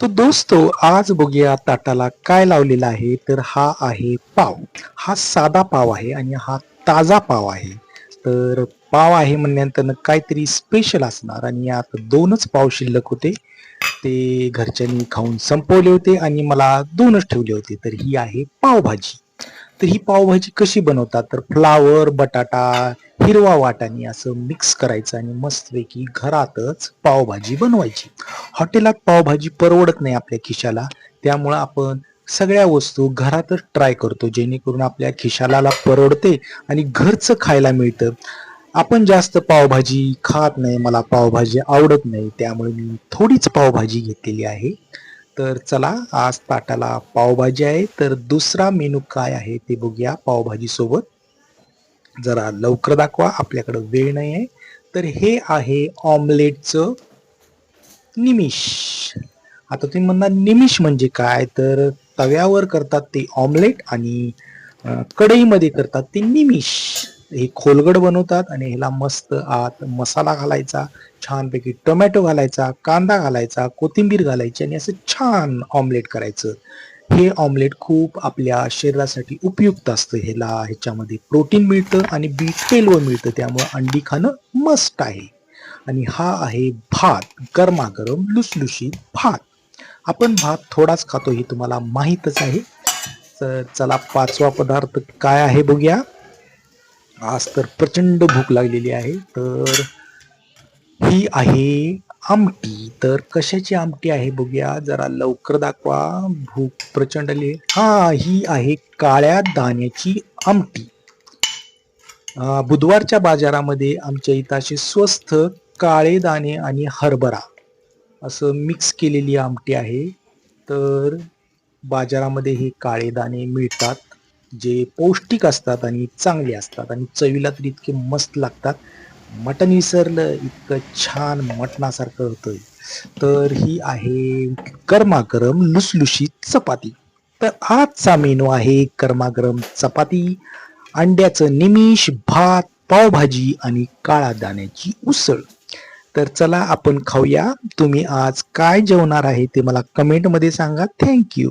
तो दोस्तो आज बघूया ताटाला काय लावलेला आहे. तर हा आहे पाव. हा साधा पाव आहे आणि हा ताजा पाव आहे. तर पाव आहे म्हणल्यानंतर काहीतरी स्पेशल असणार आणि यात दोनच पाव शिल्लक होते. ते घरच्यांनी खाऊन संपवले होते आणि मला दोनच ठेवले होते. तर ही आहे पावभाजी. तर ही पावभाजी कशी बनवतात? तर फ्लावर बटाटा हिरवा वाटाणे असं मिक्स करायचं आणि मस्तपैकी घरातच पावभाजी बनवायची. हॉटेलात पावभाजी परवडत नाही आपल्या खिशाला. त्यामुळं आपण सगळ्या वस्तू घरातच ट्राय करतो जेणेकरून आपल्या खिशाला परवडते आणि घरचं खायला मिळतं. आपण जास्त पावभाजी खात नाही मला पावभाजी आवडत नाही त्यामुळे मी थोडीच पावभाजी घेतलेली आहे. तर चला आज ताटाला पावभाजी आहे तर दुसरा मेनू काय आहे ते बघूया पावभाजी सोबत. जरा लवकर दाखवा आपल्याकडं वेळ नाही आहे तर हे आहे ऑमलेटचं निमिष. आता तुम्ही म्हणणार निमिष म्हणजे काय? तर तव्यावर करतात ते ऑमलेट आणि कढईमध्ये करतात ते निमिष. हे खोलगड बनवतात आणि ह्याला मस्त आत मसाला घालायचा छानपैकी टोमॅटो घालायचा कांदा घालायचा कोथिंबीर घालायची आणि असं छान ऑमलेट करायचं. हे ऑमलेट खूप आपल्या शरीरासाठी उपयुक्त असतं. ह्याला ह्याच्यामध्ये प्रोटीन मिळतं आणि बी ट्वेल्व मिळतं. त्यामुळं अंडी खाणं मस्त आहे. आणि हा आहे भात गरमागरम लुसलुशीत भात. आपण भात थोडाच खातो हे तुम्हाला माहीतच आहे. तर चला पाचवा पदार्थ काय आहे बघूया. आज तर प्रचंड भूक लागलेली आहे. तर ही आहे आमटी. तर कशाची आमटी आहे बघूया. जरा लवकर दाखवा. भूक प्रचंड आली. हा ही आहे काळ्या दाण्याची आमटी. बुधवारच्या बाजारामध्ये आमच्या इथं असे स्वस्त काळे दाणे आणि हरभरा असं मिक्स केलेली आमटी आहे. तर बाजारामध्ये हे काळे दाणे मिळतात जे पौष्टिक असतात आणि चांगले असतात आणि चवीला तर इतके मस्त लागतात. मटण विसरलं इतकं छान मटणासारखं होतं तर ही आहे गरमागरम लुसलुशीत चपाती. तर आजचा मेनू आहे गरमागरम चपाती. अंड्याचं निमिष भात पावभाजी आणि काळा दाण्याची उसळ. तर चला आपण खाऊया. तुम्ही आज काय जेवणार आहे ते मला कमेंटमध्ये सांगा. थँक्यू